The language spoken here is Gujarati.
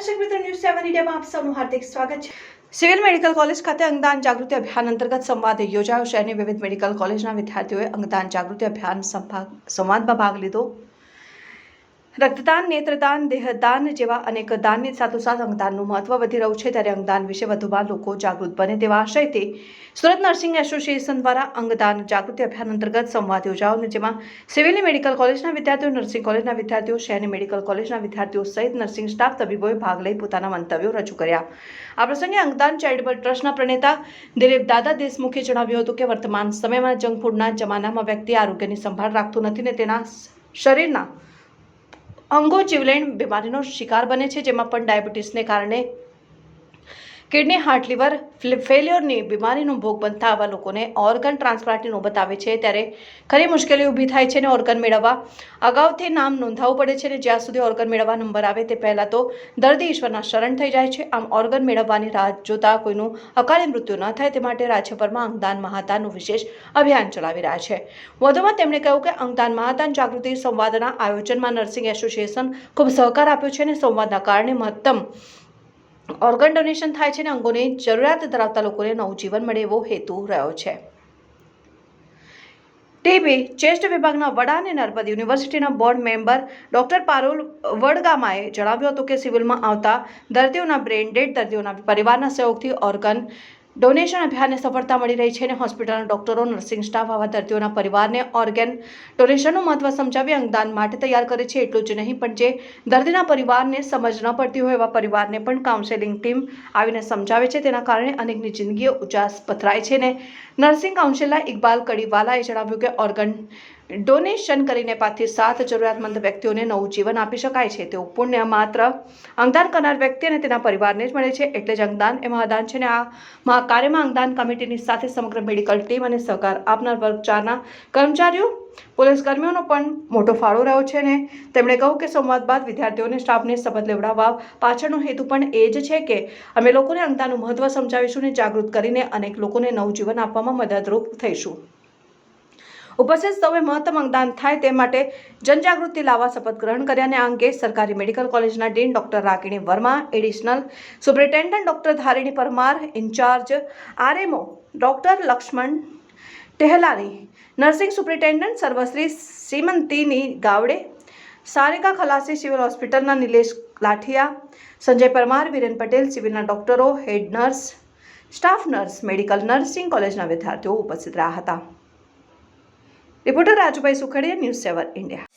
સેવન ઇન્ડિયામાં આપ સૌનું હાર્દિક સ્વાગત છે. સિવિલ મેડિકલ કોલેજ ખાતે અંગદાન જાગૃતિ અભિયાન અંતર્ગત સંવાદ યોજાયો શહેરની વિવિધ મેડિકલ કોલેજના વિદ્યાર્થીઓએ અંગદાન જાગૃતિ અભિયાન સંવાદમાં ભાગ લીધો. રક્તદાન, નેત્રદાન, દેહદાન જેવા અનેક દાનની સાથોસાથ અંગદાનનું મહત્વ વધી રહ્યું છે. ત્યારે અંગદાન વિશે વધુમાં લોકો જાગૃત બને તેવા આશયથી સુરત નર્સિંગ એસોસિએશન દ્વારા અંગદાન જાગૃતિ અભિયાન અંતર્ગત સંવાદ યોજાયો અને જેમાં સિવિલ મેડિકલ કોલેજના વિદ્યાર્થીઓ, નર્સિંગ કોલેજના વિદ્યાર્થીઓ, શહેરની મેડિકલ કોલેજના વિદ્યાર્થીઓ સહિત નર્સિંગ સ્ટાફ તબીબોએ ભાગ લઈ પોતાના મંતવ્યો રજૂ કર્યા. આ પ્રસંગે અંગદાન ચેરિટેબલ ટ્રસ્ટના પ્રણેતા દિલીપ દાદા દેશમુખે જણાવ્યું હતું કે વર્તમાન સમયમાં જંક ફૂડના જમાનામાં વ્યક્તિ આરોગ્યની સંભાળ રાખતું નથી ને તેના શરીરના અંગો જીવલેણ બીમારીનો શિકાર બને છે જેમાં પણ ડાયાબિટીસને કારણે કિડની હાર્ટ લીવર ફેલ્યોરની બીમારીનો ભોગ બનતા આવા લોકોને ઓર્ગન ટ્રાન્સપ્લાન્ટની નોબત આવે છે. ત્યારે ખરી મુશ્કેલી ઊભી થાય છે અને ઓર્ગન મેળવવા. અગાઉથી નામ નોંધાવવું પડે છે અને જ્યાં સુધી ઓર્ગન મેળવવા નંબર આવે તે પહેલાં તો દર્દી ઈશ્વરના શરણ થઈ જાય છે. આમ ઓર્ગન મેળવવાની રાહ જોતા કોઈનું અકાળે મૃત્યુ ન થાય તે માટે રાજ્યભરમાં અંગદાન મહાદાનનું વિશેષ અભિયાન ચલાવી રહ્યા છે. વધુમાં તેમણે કહ્યું કે અંગદાન મહાદાન જાગૃતિ સંવાદના આયોજનમાં નર્સિંગ એસોસિએશન ખૂબ સહકાર આપ્યો છે અને સંવાદના કારણે મહત્તમ ઓર્ગન ડોનેશન થાય છે અને અંગોની જરૂરિયાત ધરાવતા લોકોને નવજીવન મળે એવો હેતુ રહ્યો છે. ટીબી ચેસ્ટ વિભાગના વડા અને નર્મદ યુનિવર્સિટીના બોર્ડ મેમ્બર ડોક્ટર પારુલ વડગામાએ જણાવ્યું હતું કે સિવિલમાં આવતા દર્દીઓના બ્રેન ડેડ, દર્દીઓના પરિવારના સહયોગથી ઓર્ગન ડોનેશન અભિયાનને સફળતા મળી રહી છે અને હોસ્પિટલના ડોક્ટરો, નર્સિંગ સ્ટાફ આવા દર્દીઓના પરિવારને ઓર્ગન ડોનેશનનું મહત્વ સમજાવી અંગદાન માટે તૈયાર કરે છે. એટલું જ નહીં, પણ જે દર્દીના પરિવારને સમજ ન પડતી હોય એવા પરિવારને પણ કાઉન્સેલિંગ ટીમ આવીને સમજાવે છે. તેના કારણે અનેકની જિંદગીઓ ઉજાસ પથરાય છે. ને નર્સિંગ કાઉન્સિલર ઇકબાલ કડીવાલાએ જણાવ્યું કે ઓર્ગન ડોનેશન કરીને પાંચથી સાત જરૂરિયાતમંદ વ્યક્તિઓને નવું જીવન આપી શકાય છે. તેવું પુણ્ય માત્ર અંગદાન કરનાર વ્યક્તિ અને તેના પરિવારને જ મળે છે. એટલે જ અંગદાન એ મહાદાન છે ને આ મહાકાર્યમાં અંગદાન કમિટીની સાથે સમગ્ર મેડિકલ ટીમ અને સહકાર આપનાર વર્ગ ચારના કર્મચારીઓ, પોલીસ કર્મીઓનો પણ મોટો ફાળો રહ્યો છે ને. તેમણે કહ્યું કે સંવાદ બાદ વિદ્યાર્થીઓને સ્ટાફને શપથ લેવડાવવા પાછળનો હેતુ પણ એ જ છે કે અમે લોકોને અંગદાનનું મહત્વ સમજાવીશું ને જાગૃત કરીને અનેક લોકોને નવું જીવન આપવામાં મદદરૂપ થઈશું. ઉપસ્થિત સૌએ મહત્તમ અંગદાન થાય તે માટે જનજાગૃતિ લાવવા શપથ ગ્રહણ કર્યા અને આ અંગે સરકારી મેડિકલ કોલેજના dean doctor Ragini Verma, additional superintendent doctor Dharini Parmar, incharge RMO doctor Laxman Tehlani nursing superintendent સર્વશ્રી શ્રીમંતીની ગાવડે, સારિકા ખલાસી સિવિલ હોસ્પિટલના નિલેશ લાઠિયા, સંજય પરમાર, વિરેન પટેલ, સિવિલના ડોક્ટરો, head nurse, staff nurse, medical nursing કોલેજના વિદ્યાર્થીઓ ઉપસ્થિત રહ્યા હતા. Reporter Rajubhai Sukhadia news seven India.